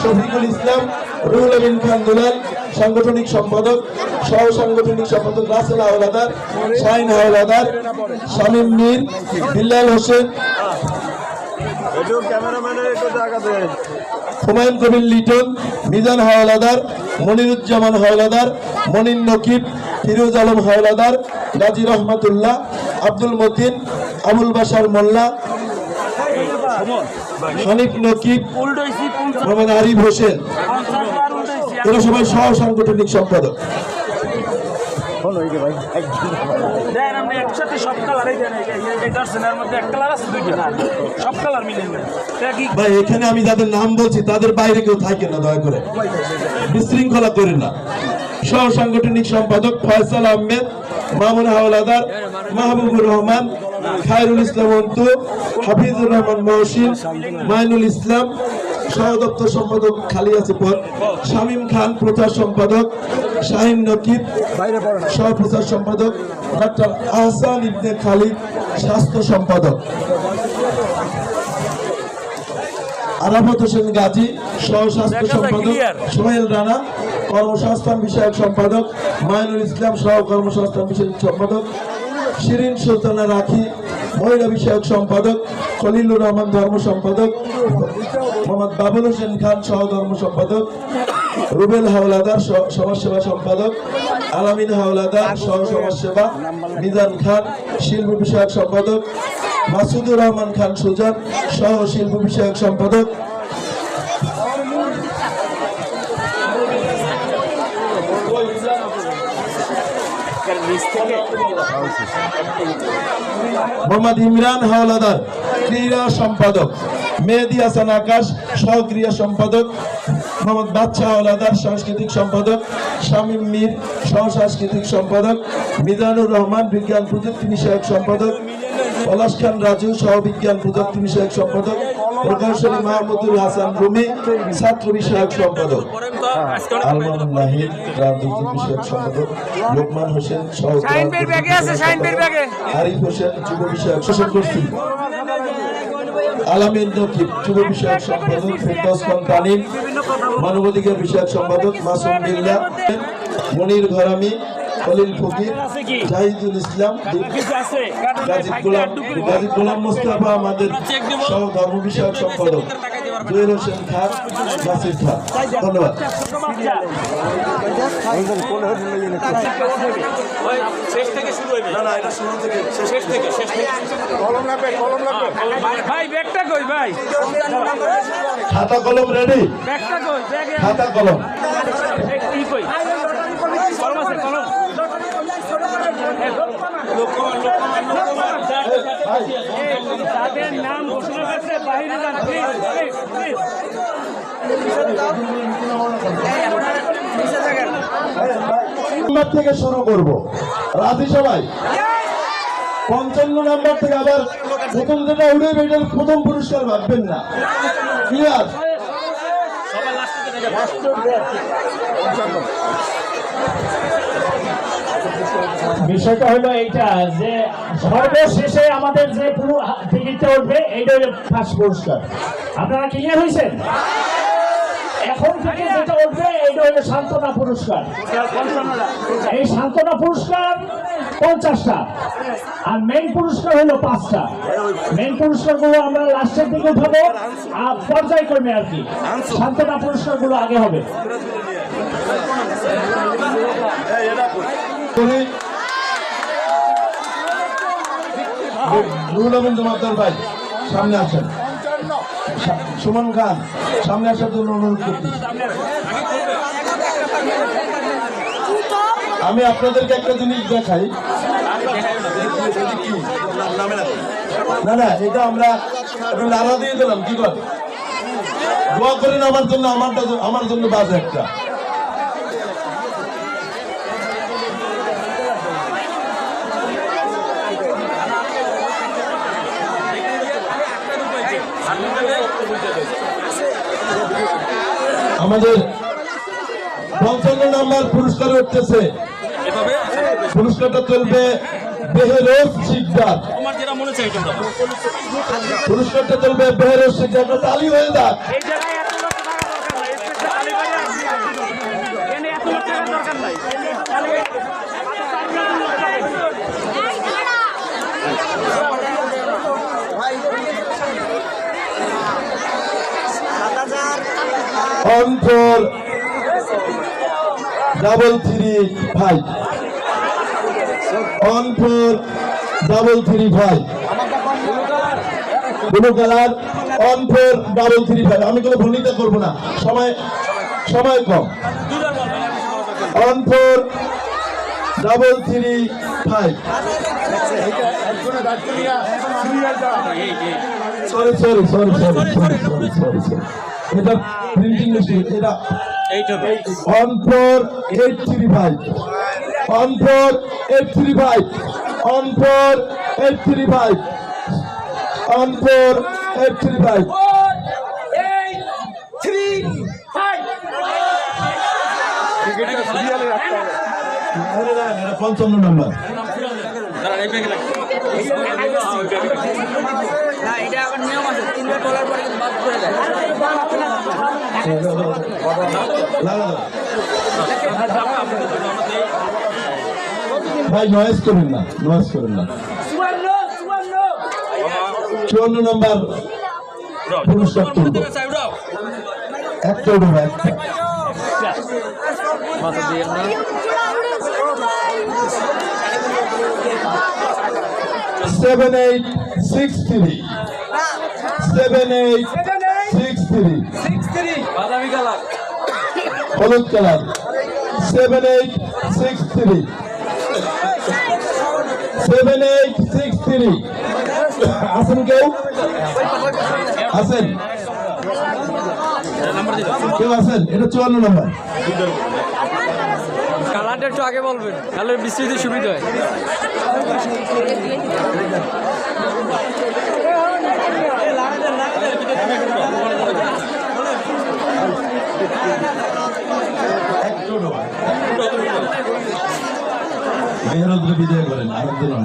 শফিকুল ইসলাম, রুহুল আমিন খান দুলাল, সাংগঠনিক সম্পাদক সহ সাংগঠনিক সম্পাদক রাসেল হাওলাদার শাহিন হাওলাদার শামীম মীর, বিল্লাল হোসেন, হুমায়ুন কবির লিটন, মিজান হাওলাদার, মনিরুজ্জামান হাওলাদার, মনির নকিব, ফিরোজ আলম হাওলাদার, গাজী রহমাতুল্লাহ, আব্দুল মতিন, আবুল বাসার মোল্লা। হানিফ নকিব মোহাম্মদ আরিফ হোসেন। এরা সবাই সহ সাংগঠনিক সম্পাদক। দেন আপনি একসাথে সব কালারই দেন এই- এই- এই দর্শনের মধ্যে এক কালার আছে দুইটা সব কালার মিলে নেন। এটা কি? ভাই এখানে আমি যাদের নাম বলছি তাদের বাইরে কেউ থাকে না দয়া করে। বিশৃঙ্খলা করেন না। সহ সাংগঠনিক সম্পাদক ফয়সাল আহমেদ মামুন হাওলাদার মাহবুবুর রহমান খায়রুল ইসলাম অন্তু হাফিজুর রহমান মহসিন মাইনুল ইসলাম সহ দপ্তর সম্পাদক খালি আছে পদ শামীম খান প্রচার সম্পাদক শাহিন নকিব সহ প্রচার সম্পাদক ডক্টর আহসান ইবনে খালিদ স্বাস্থ্য সম্পাদক। আরাফত হোসেন গাজী সহ স্বাস্থ্য সম্পাদক সোহেল রানা কর্মসংস্থান বিষয়ক সম্পাদক, মাইনুল ইসলাম সহ কর্মসংস্থান বিষয়ক সম্পাদক, শিরিন সুলতানা রাখি, মহিলা বিষয়ক সম্পাদক, খলিলুর রহমান ধর্ম সম্পাদক, মোহাম্মদ বাবুল হোসেন খান সহ ধর্ম সম্পাদক, রুবেল হাওলাদার সমাজসেবা সম্পাদক, আলামিন হাওলাদার সহ সমাজসেবা, মিজান খান শিল্প বিষয়ক সম্পাদক, মাসুদুর রহমান খান সুজান সহ শিল্প বিষয়ক সম্পাদক মোহাম্মদ ইমরান হাওলাদার, ক্রীড়া সম্পাদক। মেহেদি হাসান আকাশ সহ ক্রীড়া সম্পাদক। মোহাম্মদ বাদশাহ হাওলাদার, সাংস্কৃতিক সম্পাদক। শামীম মীর সহ সাংস্কৃতিক সম্পাদক। মিজানুর রহমান, বিজ্ঞান প্রযুক্তি বিষয়ক সম্পাদক। পলাশ খান রাজু সহ বিজ্ঞান প্রযুক্তি বিষয়ক সম্পাদক। প্রকৌশলী মাহমুদুল হাসান রুমি ছাত্র বিষয়ক সম্পাদক। আলমান নাহিদ রাজনীতি বিষয়ক সম্পাদক লোকমান হোসেন সহ আরিফ হোসেন যুব বিষয়ক শোষণ করছি আলামিন নকিব যুব বিষয়ক সম্পাদক ফেরদৌস খান তানিম মানবাধিকার বিষয়ক সম্পাদক মাসুম বিল্লাহ মনির ঘরামি খলিল ফকির জাহিদুল ইসলাম কিছু গাজী গোলাম মোস্তফা আমাদের সহ ধর্ম বিষয়ক সম্পাদক। জুয়েল হোসেন খান নাসির খান। ধন্যবাদ। শেষ থেকে শুরু হইবে। না না এটা শুরু থেকে শেষ। থেকে শেষ থেকে। কলম লাগবে কলম লাগবে। ভাই ব্যাগটা কই ভাই? খাতা কলম রেডি খাতা কলম। কলম আছে কলম। তাদের নাম ঘোষণা করছে বাইরে যান থেকে শুরু করব। রাজি সবাই? পঞ্চান্ন নাম্বার থেকে আবার যেটা উঠে এটার প্রথম পুরস্কার ভাববেন না। ক্লিয়ার বিষয়টা হলো এইটা যে সর্বশেষে আমাদের যে পুরো টিকিটটা উঠবে, এইটা হলো ফার্স্ট পুরস্কার। আপনারা ক্লিয়ার হয়েছেন? এখন থেকে যেটা উঠবে এইটা হলো সান্ত্বনা পুরস্কার। এই সান্ত্বনা পুরস্কার পঞ্চাশটা। আর মেইন পুরস্কার হলো পাঁচটা। মেইন পুরস্কারগুলো আমরা লাস্টের দিকে উঠাবো। আর পর্যায়ক্রমে আর কি। সান্ত্বনা পুরস্কারগুলো আগে হবে। রুহুল আমিন জমাদ্দার ভাই সামনে আসেন সুমন খান, সামনে আসার জন্য অনুরোধ করছি। আমি আপনাদেরকে একটা জিনিস দেখাই। না না, এটা আমরা নাড়া দিয়ে দিলাম, কি করে দোয়া করেন, আমার জন্য, আমারটা আমার জন্য বাজে একটা। আমাদের পঞ্চান্ন নাম্বার পুরস্কার উঠতেছে পুরস্কারটা চলবে বেহেরোজ শিকদার। মনে পুরস্কারটা চলবে বেহেরোজ শিকদার। তালি হয়ে যাক four double three five one four double three five blue colour? One four double three five আমি কোনো ভূমিকা করব না। সময় সময় কম। One double three five sorry sorry sorry sorry sorry sorry sorry sorry এটা প্রিন্টিং মেশিন এটা one four eight three five one four eight three five one four eight three five one four eight three five পঞ্চান্ন নম্বর না এটা আবার নিয়ম আছে তিনবার ভাই নয়েজ করবেন না নয়েজ করবেন না চুয়ান্ন নম্বর পুরস্কার একটা। Seven eight six three seven eight six three হলুদ colour. Seven eight six three seven eight six three আছেন কেউ? আছেন কেউ আছেন এটা চুয়ান্ন নম্বর। কালারটা একটু আগে বলবেন। তাহলে বিস্তৃতি সুবিধা হয়। করেন আরেকজন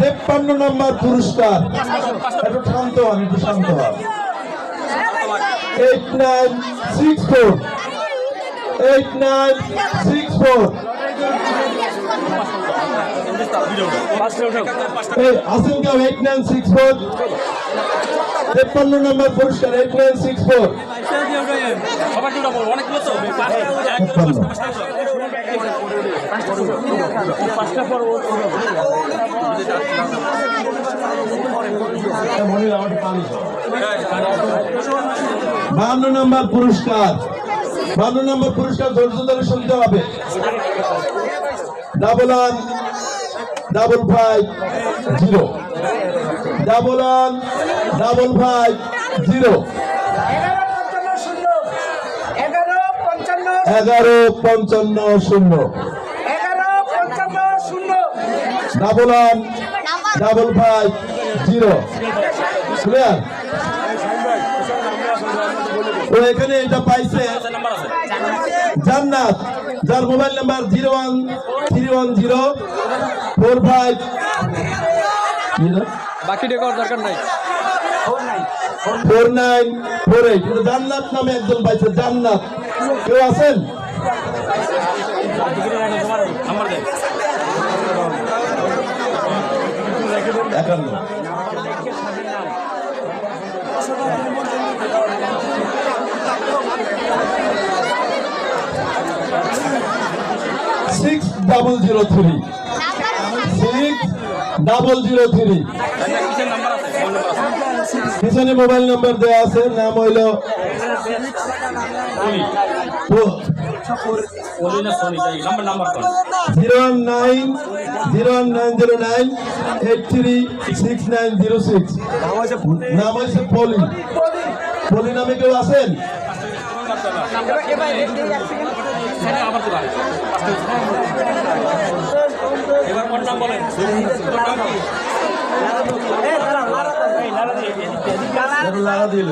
তেপ্পান্ন নম্বর পুরস্কার। একটু শান্ত হন একটু শান্ত হন। Eight nine six four. Eight nine six four এই আসেন এইট নাইন সিক্স ফোর তেপ্পান্ন নম্বর পুরস্কার এইট নাইন সিক্স ফোর বাহান্ন নম্বর পুরস্কার। বাহান্ন নম্বর পুরস্কার ধৈর্য ধরে শুনতে হবে। Double one double five zero double one double five zero এগারো, পঞ্চান্ন, শূন্য। Double one double five zero clear এখানে এটা পাইছে জান্নাত যার mobile number zero one three one zero four five. বাকি ডেকার দরকার নাই। Four nine four eight. Jannat নামে একজন পাইছে জান্নাত। কেউ আছেন? একান্ন six double zero three six double zero three পিছনে মোবাইল নাম্বার দেওয়া আছে নাম হইল zero nine zero nine zero nine eight three six nine zero six নাম হয়েছে পলি পলি নামে কেউ আছেন ছেড়ে আবার কোথায় এবার কোন নাম বলেন। ওর দিয়ে